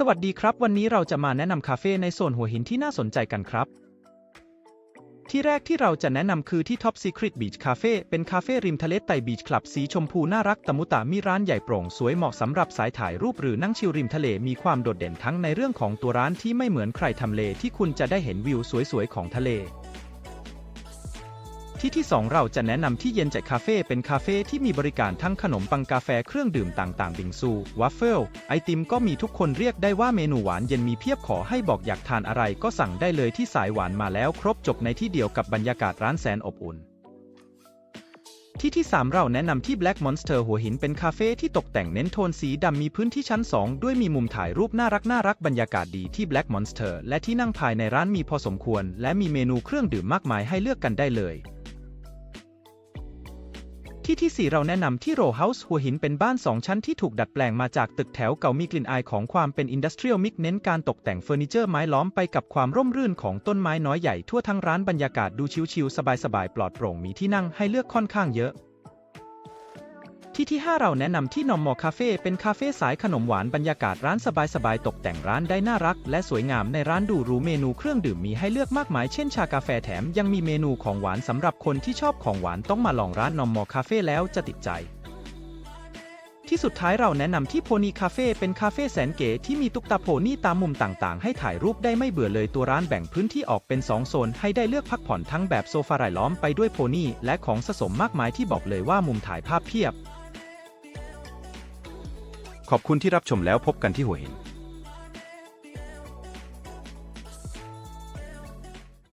สวัสดีครับ วันนี้เราจะมาแนะนำคาเฟ่ในโซนหัวหินที่น่าสนใจกันครับ ที่แรกที่เราจะแนะนำคือที่ Top Secret Beach Cafe เป็นคาเฟ่ริมทะเลไต่บีชคลับสีชมพูน่ารักตะมุตะมีร้านใหญ่โปร่งสวยเหมาะสำหรับสายถ่ายรูปหรือนั่งชิลริมทะเลมีความโดดเด่นทั้งในเรื่องของตัวร้านที่ไม่เหมือนใครทำเลที่คุณจะได้เห็นวิวสวยๆของทะเล ที่ที่ 2 เราจะแนะนำที่เย็นใจคาเฟ่เป็นคาเฟ่ที่มีบริการทั้งขนมปังกาแฟเครื่องดื่มต่างๆ บิงซูวัฟเฟิลไอติมก็มีทุกคนเรียกได้ว่าเมนูหวานเย็นมีเพียบขอให้บอกอยากทานอะไรก็สั่งได้เลยที่สายหวานมาแล้วครบจบในที่เดียวกับบรรยากาศร้านแสนอบอุ่นที่ที่ 3 เราแนะนำที่ Black Monster หัวหินเป็นคาเฟ่ที่ตกแต่งเน้นโทนสีดำมีพื้นที่ชั้น 2 ด้วยมีมุมถ่ายรูปน่ารักน่ารักบรรยากาศดีที่ Black Monster และที่นั่งภายในร้านมีพอสมควร และมีเมนูเครื่องดื่มมากมายให้เลือกกันได้เลย ที่ที่ 4 เราแนะนำที่โรเฮาส์หัวหินเป็นบ้าน 2 ชั้นที่ถูกดัดแปลงมาจากตึกแถวเก่ามีกลิ่นอายของความเป็นอินดัสเทรียลมิกเน้นการตกแต่งเฟอร์นิเจอร์ไม้ล้อมไปกับความร่มรื่นของต้นไม้น้อยใหญ่ทั่วทั้งร้านบรรยากาศดูชิลๆสบายๆปลอดโปร่งมีที่นั่งให้เลือกค่อนข้างเยอะ ที่ที่ 5 เราแนะนำที่นอมมอคาเฟ่เป็นคาเฟ่สายขนมหวานบรรยากาศร้านสบายๆ ตกแต่งร้านได้น่ารัก และสวยงามในร้านดูหรูเมนูเครื่องดื่มมีให้เลือกมากมายเช่นชากาแฟแถมยังมีเมนูของหวานสำหรับคนที่ชอบของหวานต้องมาลองร้านนอมมอคาเฟ่แล้วจะติดใจที่สุดท้ายเราแนะนำที่โพนีคาเฟ่เป็นคาเฟ่แสนเก๋ที่มีตุ๊กตาโพนี่ตามมุมต่างๆ ให้ถ่ายรูปได้ไม่เบื่อเลยตัวร้านแบ่งพื้นที่ออกเป็น 2 โซน ให้ได้เลือกพักผ่อนทั้งแบบโซฟารายล้อมไปด้วยโพนี่และของสะสมมากมายที่บอกเลยว่ามุมถ่ายภาพเพียบ ขอบคุณที่รับชมแล้วพบกันที่หัวหิน